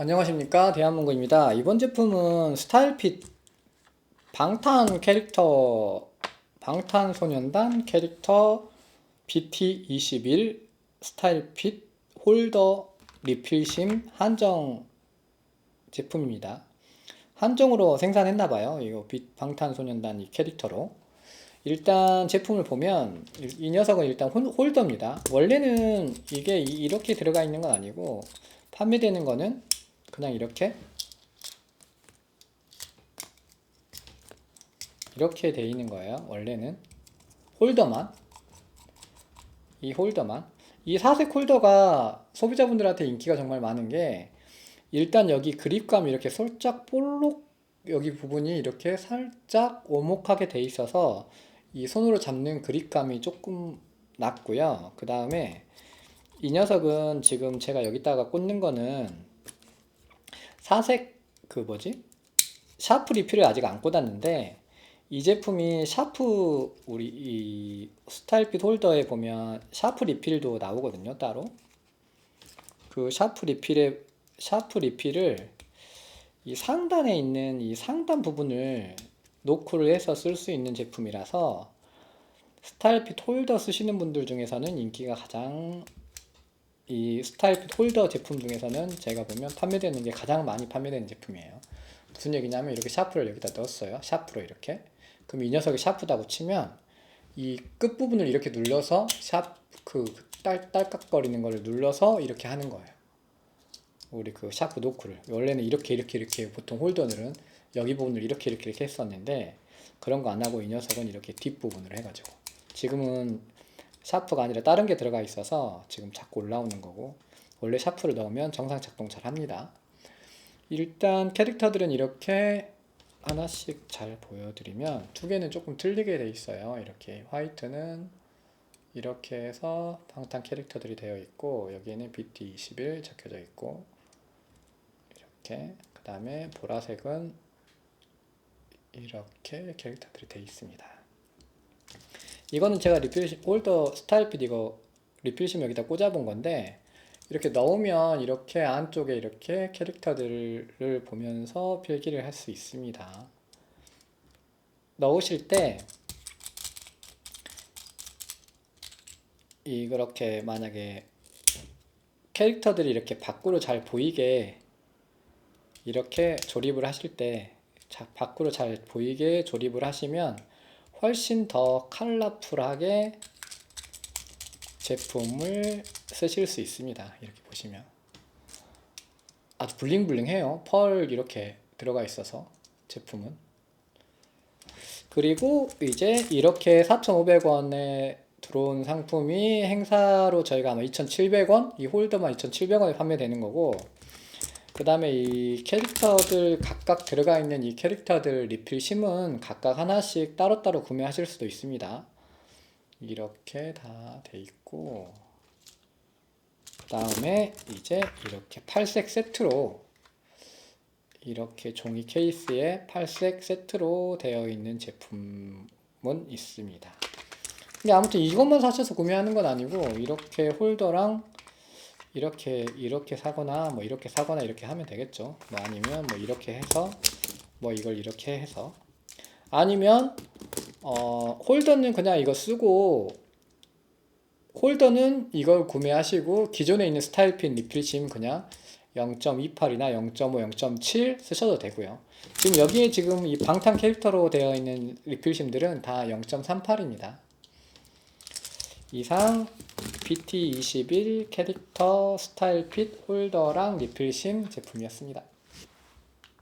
안녕하십니까 대한문고입니다. 이번 제품은 스타일핏 방탄 캐릭터 방탄소년단 캐릭터 BT21 스타일핏 홀더 리필심 한정 제품입니다. 한정으로 생산했나봐요. 이거 빛 방탄소년단 이 캐릭터로. 일단 제품을 보면 이- 이 녀석은 일단 홀- 홀더입니다. 원래는 이게 이- 이렇게 들어가 있는 건 아니고 판매되는 거는 그냥 이렇게 이렇게 돼 있는 거예요. 원래는 홀더만 이 홀더만 이 사색 홀더가 소비자분들한테 인기가 정말 많은 게 일단 여기 그립감이 이렇게 살짝 볼록 여기 부분이 이렇게 살짝 오목하게 돼 있어서 이 손으로 잡는 그립감이 조금 낮고요. 그 다음에 이 녀석은 지금 제가 여기다가 꽂는 거는 사색 그 뭐지? 샤프 리필을 아직 안 꽂았는데 이 제품이 샤프 우리 이 스타일핏 홀더에 보면 샤프 리필도 나오거든요 따로 그 샤프 리필에 샤프 리필을 이 상단에 있는 이 상단 부분을 노크를 해서 쓸 수 있는 제품이라서 스타일핏 홀더 쓰시는 분들 중에서는 인기가 가장 이 스타일핏 홀더 제품 중에서는 제가 보면 판매되는 게 가장 많이 판매되는 제품이에요. 무슨 얘기냐면 이렇게 샤프를 여기다 넣었어요. 샤프로 이렇게. 그럼 이 녀석이 샤프다고 치면 이 끝부분을 이렇게 눌러서 샤프 그딸 딸깍거리는 거를 눌러서 이렇게 하는 거예요. 우리 그 샤프 노크를 원래는 이렇게 이렇게 이렇게 보통 홀더들은 여기 부분을 이렇게 이렇게 이렇게 했었는데 그런 거 안 하고 이 녀석은 이렇게 뒷부분으로 해가지고 지금은 샤프가 아니라 다른 게 들어가 있어서 지금 자꾸 올라오는 거고 원래 샤프를 넣으면 정상 작동 잘 합니다. 일단 캐릭터들은 이렇게 하나씩 잘 보여드리면 두 개는 조금 틀리게 돼 있어요. 이렇게 화이트는 이렇게 해서 방탄 캐릭터들이 되어 있고 여기에는 BT21 적혀져 있고 이렇게 그 다음에 보라색은 이렇게 캐릭터들이 되어 있습니다. 이거는 제가 리필 홀더 스타일 핏 이거 리필심 여기다 꽂아본 건데 이렇게 넣으면 이렇게 안쪽에 이렇게 캐릭터들을 보면서 필기를 할 수 있습니다. 넣으실 때 이렇게 만약에 캐릭터들이 이렇게 밖으로 잘 보이게 이렇게 조립을 하실 때 자, 밖으로 잘 보이게 조립을 하시면 훨씬 더 컬러풀하게 제품을 쓰실 수 있습니다. 이렇게 보시면 아주 블링블링해요. 펄 이렇게 들어가 있어서 제품은 그리고 이제 이렇게 4,500원에 들어온 상품이 행사로 저희가 아마 2,700원 이 홀더만 2,700원에 판매되는 거고 그 다음에 이 캐릭터들 각각 들어가 있는 이 캐릭터들 리필 심은 각각 하나씩 따로따로 구매하실 수도 있습니다. 이렇게 다 돼 있고 그 다음에 이제 이렇게 팔색 세트로 이렇게 종이 케이스에 팔색 세트로 되어 있는 제품은 있습니다. 근데 아무튼 이것만 사셔서 구매하는 건 아니고 이렇게 홀더랑 이렇게 이렇게 사거나 뭐 이렇게 사거나 이렇게 하면 되겠죠. 뭐 아니면 뭐 이렇게 해서 뭐 이걸 이렇게 해서 아니면 어 홀더는 그냥 이거 쓰고 홀더는 이걸 구매하시고 기존에 있는 스타일핀 리필심 그냥 0.28이나 0.5, 0.7 쓰셔도 되고요. 지금 여기에 지금 이 방탄 캐릭터로 되어 있는 리필심들은 다 0.38입니다. 이상 BT21 캐릭터 스타일 핏 홀더랑 리필심 제품이었습니다.